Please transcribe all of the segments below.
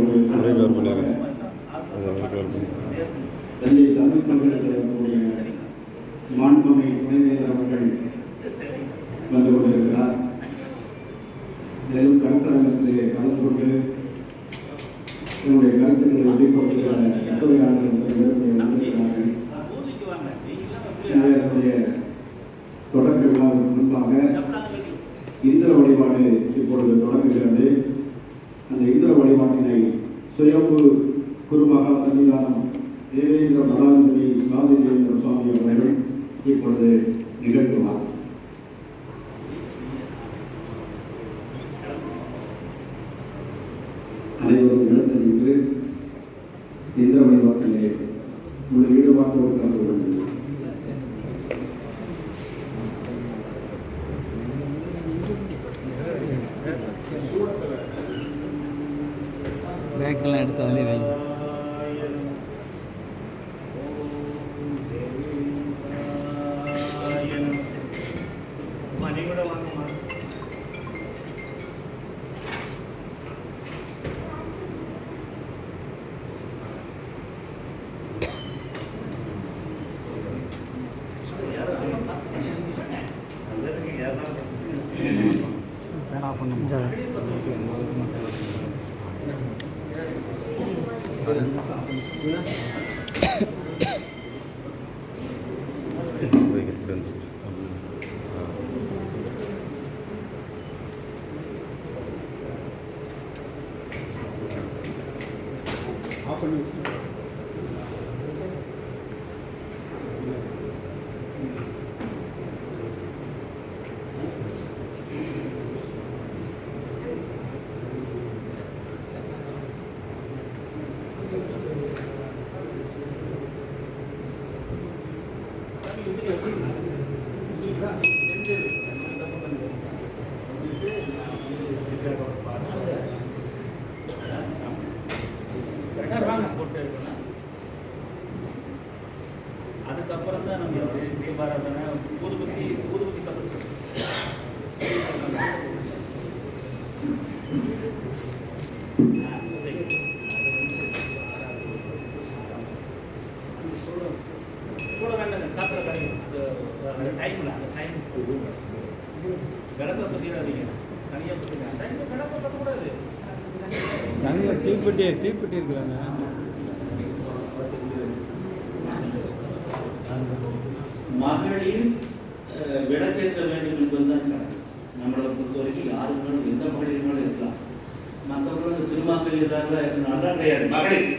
Cover பண்ணிடுறேன் cover Thanjai Tamil பல்கலைக்கழகத்துடைய மாண்புமை துணைவேந்தர் அவர்கள் வந்து கொண்டிருக்கிறார். மேலும் கருத்தரங்கத்திலே கலந்து கொண்டு என்னுடைய கருத்துக்களை வெளிப்படுத்துகிற கட்டுரையாளர்கள் எனவே அதனுடைய தொடக்க விழாவுக்கு முன்பாக இந்திர வழிபாடு இப்பொழுது தொடங்குகிறது. よく車が先にあの。永遠の学びが Gracias. For. அதுக்கப்புறம் தான் நம்ம தீபாராதனை ஊதுபத்தி ஊதுபத்தி கப்பல் கூட வேண்டாங்க காத்திர கடை டைமில் அந்த டைம் விளக்க பற்றிடாதீங்க தனியாக பற்றிங்க டைமில் விளக்க பற்றக்கூடாது தனியாக தீப்பெட்டி தீப்பெட்டி இருக்கிறாங்க மகளிர் விளக்கேற்ற வேண்டும் என்பதுதான் சட்டம் நம்மளை பொறுத்த வரைக்கும் யாரு வேணாலும் எந்த மகளிர் வேணாலும் இருக்கலாம் மற்றவங்களும் திருமாங்கல்யதாக நல்லா கிடையாது. மகளிர்.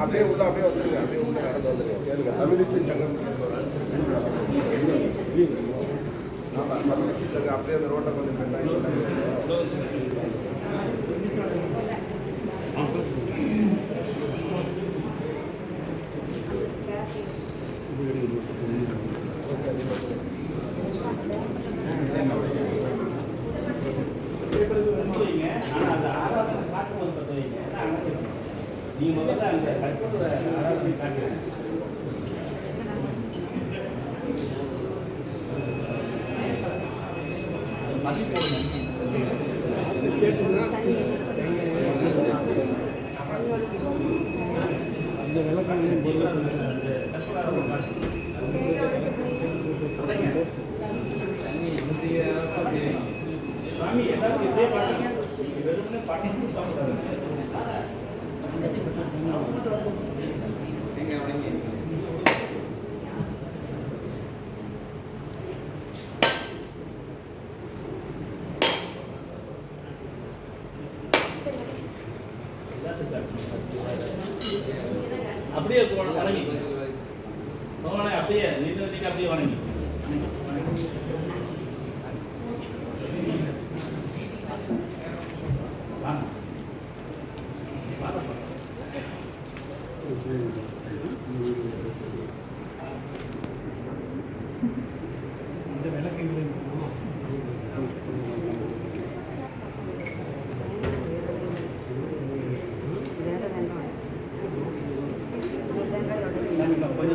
அப்படியே உள்ள அப்படியே நீ முதல்ல அந்த கற்பனை ஆராதனை காட்டுறேன் அந்த விளக்கம் பொருள்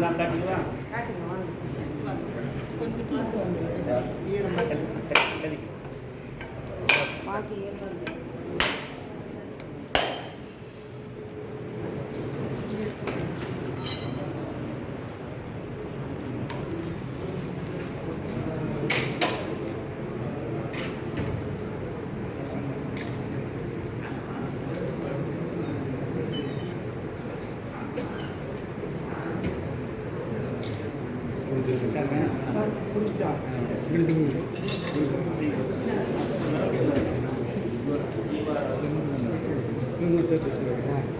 எல்லாம் காட்டுங்களா சார்